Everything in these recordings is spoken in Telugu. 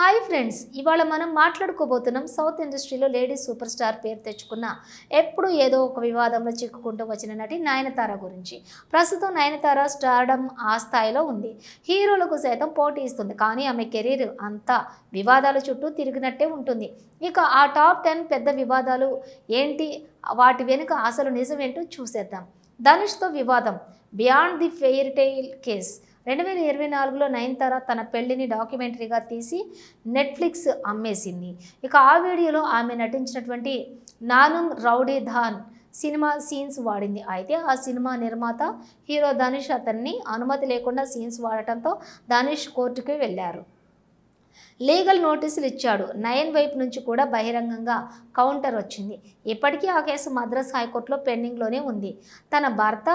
హాయ్ ఫ్రెండ్స్ ఇవాళ మనం మాట్లాడుకోబోతున్నాం సౌత్ ఇండస్ట్రీలో లేడీ సూపర్ స్టార్ పేరు తెచ్చుకున్న ఎప్పుడు ఏదో ఒక వివాదంలో చిక్కుకుంటూ వచ్చిన నటి నయనతార గురించి. ప్రస్తుతం నయనతార స్టార్డమ్ ఆ స్థాయిలో ఉంది. హీరోలకు సైతం పోటీ ఇస్తుంది కానీ ఆమె కెరీర్ అంతా వివాదాల చుట్టూ తిరిగినట్టే ఉంటుంది. ఇక ఆ టాప్ టెన్ పెద్ద వివాదాలు ఏంటి? వాటి వెనుక అసలు నిజమేంటో చూసేద్దాం. ధనుష్తో వివాదం beyond the fairy tale case. రెండు వేల ఇరవై నాలుగులో నయనతార తన పెళ్ళిని డాక్యుమెంటరీగా తీసి నెట్ఫ్లిక్స్ అమ్మేసింది. ఇక ఆ వీడియోలో ఆమె నటించినటువంటి నాను రౌడీ ధాన్ సినిమా సీన్స్ వాడింది. అయితే ఆ సినిమా నిర్మాత హీరో ధనుష్ అతన్ని అనుమతి లేకుండా సీన్స్ వాడటంతో ధనుష్ కోర్టుకి వెళ్ళారు. లీగల్ నోటీసులు ఇచ్చాడు. నయన్ వైపు నుంచి కూడా బహిరంగంగా కౌంటర్ వచ్చింది. ఇప్పటికీ ఆ కేసు మద్రాస్ హైకోర్టులో పెండింగ్లోనే ఉంది. తన భర్త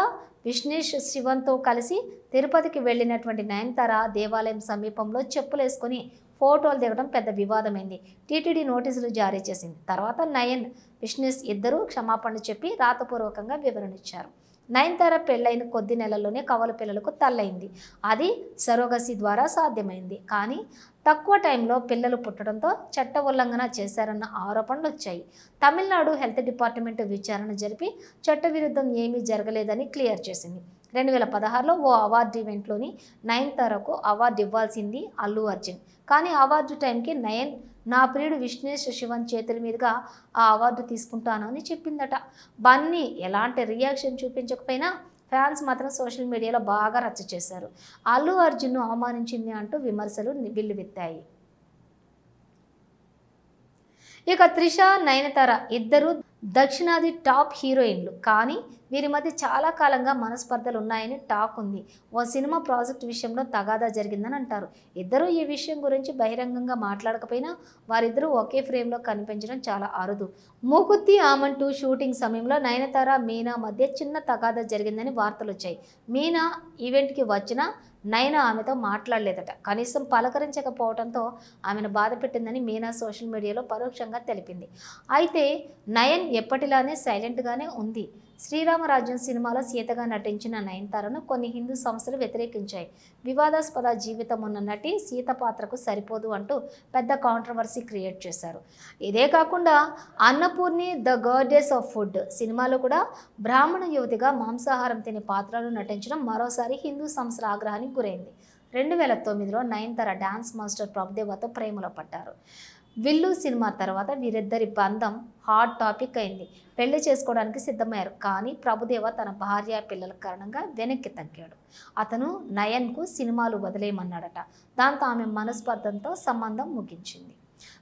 విష్ణేష్ శివన్తో కలిసి తిరుపతికి వెళ్ళినటువంటి నయనతార దేవాలయం సమీపంలో చెప్పులేసుకొని ఫోటోలు దిగడం పెద్ద వివాదమైంది. టీటీడీ నోటీసులు జారీ చేసింది. తర్వాత నయన్ విష్ణేష్ ఇద్దరూ క్షమాపణ చెప్పి రాతపూర్వకంగా వివరణ ఇచ్చారు. నయనతార పెళ్ళైన కొద్ది నెలల్లోనే కవల పిల్లలకు తల్లైంది. అది సరోగసి ద్వారా సాధ్యమైంది. కానీ తక్కువ టైంలో పిల్లలు పుట్టడంతో చట్ట ఉల్లంఘన చేశారన్న ఆరోపణలు వచ్చాయి తమిళనాడు హెల్త్ డిపార్ట్మెంట్ విచారణ జరిపి చట్టవిరుద్ధం ఏమీ జరగలేదని క్లియర్ చేసింది. రెండు వేల పదహారులో ఓ అవార్డు ఈవెంట్లోని నయనతారకు అవార్డు ఇవ్వాల్సింది అల్లు అర్జున్. కానీ అవార్డు టైంకి నయన్ నా ప్రియుడు విష్ణేష్ శివన్ చేతుల మీదుగా ఆ అవార్డు తీసుకుంటాను అని చెప్పిందట. బన్నీ ఎలాంటి రియాక్షన్ చూపించకపోయినా ఫ్యాన్స్ మాత్రం సోషల్ మీడియాలో బాగా రచ్చ చేశారు. అల్లు అర్జున్ను అవమానించింది అంటూ విమర్శలు వెల్లువెత్తాయి. ఇక త్రిష నయనతార ఇద్దరు దక్షిణాది టాప్ హీరోయిన్లు. కానీ వీరి మధ్య చాలా కాలంగా మనస్పర్ధలు ఉన్నాయని టాక్ ఉంది. ఓ సినిమా ప్రాజెక్ట్ విషయంలో తగాదా జరిగిందని అంటారు. ఇద్దరూ ఈ విషయం గురించి బహిరంగంగా మాట్లాడకపోయినా వారిద్దరూ ఒకే ఫ్రేమ్లో కనిపించడం చాలా అరుదు. మూకుత్తి ఆమంటూ షూటింగ్ సమయంలో నయనతార మీనా మధ్య చిన్న తగాదా జరిగిందని వార్తలు వచ్చాయి మీనా ఈవెంట్కి వచ్చినా నయన ఆమెతో మాట్లాడలేదట. కనీసం పలకరించకపోవడంతో ఆమెను బాధ పెట్టిందని మీనా సోషల్ మీడియాలో పరోక్షంగా తెలిపింది. అయితే నయన్ ఎప్పటిలానే సైలెంట్గానే ఉంది. శ్రీరామరాజ్యం సినిమాలో సీతగా నటించిన నయనతారను కొన్ని హిందూ సంస్థలు వ్యతిరేకించాయి. వివాదాస్పద జీవితం ఉన్న నటి సీత పాత్రకు సరిపోదు అంటూ పెద్ద కాంట్రవర్సీ క్రియేట్ చేశారు. ఇదే కాకుండా Annapoorani the goddess of food సినిమాలో కూడా బ్రాహ్మణ యువతిగా మాంసాహారం తినే పాత్రలు నటించడం మరోసారి హిందూ సంస్థల ఆగ్రహానికి గురైంది. రెండు వేల తొమ్మిదిలో నయనతార డాన్స్ మాస్టర్ ప్రభుదేవతో ప్రేమలో పడ్డారు. విల్లు సినిమా తర్వాత వీరిద్దరి బంధం హాట్ టాపిక్ అయింది. పెళ్ళి చేసుకోవడానికి సిద్ధమయ్యారు. కానీ ప్రభుదేవ తన భార్య పిల్లల కారణంగా వెనక్కి తగ్గాడు. అతను నయన్కు సినిమాలు వదిలేయమన్నాడట. దాంతో ఆమె మనస్పర్ధంతో సంబంధం ముగించింది.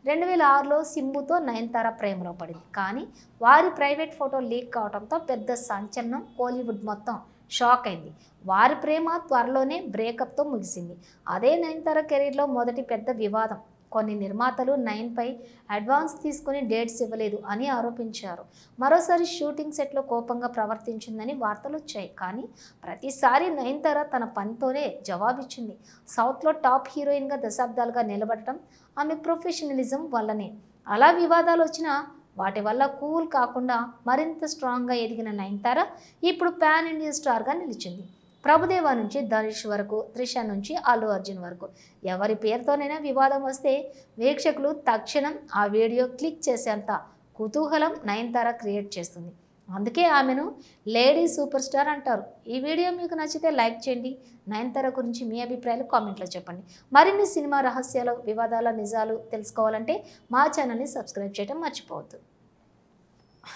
రెండు వేల ఆరులో సింబుతో నయనతార ప్రేమలో పడింది. కానీ వారి ప్రైవేట్ ఫోటో లీక్ కావడంతో పెద్ద సంచలనం కోలీవుడ్ మొత్తం షాక్ అయింది. వారి ప్రేమ త్వరలోనే బ్రేకప్తో ముగిసింది. అదే నయనతార కెరీర్లో మొదటి పెద్ద వివాదం. కొన్ని నిర్మాతలు నైన్పై అడ్వాన్స్ తీసుకుని డేట్స్ ఇవ్వలేదు అని ఆరోపించారు. మరోసారి షూటింగ్ సెట్లో కోపంగా ప్రవర్తించిందని వార్తలు వచ్చాయి. కానీ ప్రతిసారి నయనతార తన పనితోనే జవాబిచ్చింది. సౌత్లో టాప్ హీరోయిన్గా దశాబ్దాలుగా నిలబడటం ఆమె ప్రొఫెషనలిజం వల్లనే. అలా వివాదాలు వచ్చినా వాటి వల్ల కూల్ కాకుండా మరింత స్ట్రాంగ్గా ఎదిగిన నయనతార ఇప్పుడు పాన్ ఇండియన్ స్టార్గా నిలిచింది. ప్రభుదేవ నుంచి ధనుష్ వరకు త్రిష నుంచి అల్లు అర్జున్ వరకు. ఎవరి పేరుతోనైనా వివాదం వస్తే వీక్షకులు తక్షణం ఆ వీడియో క్లిక్ చేసేంత కుతూహలం నయనతార క్రియేట్ చేస్తుంది. అందుకే ఆమెను లేడీ సూపర్ స్టార్ అంటారు. ఈ వీడియో మీకు నచ్చితే లైక్ చేయండి. నయనతార గురించి మీ అభిప్రాయాలు కామెంట్లో చెప్పండి. మరిన్ని సినిమా రహస్యాలు వివాదాల నిజాలు తెలుసుకోవాలంటే మా ఛానల్ని సబ్స్క్రైబ్ చేయడం మర్చిపోవద్దు.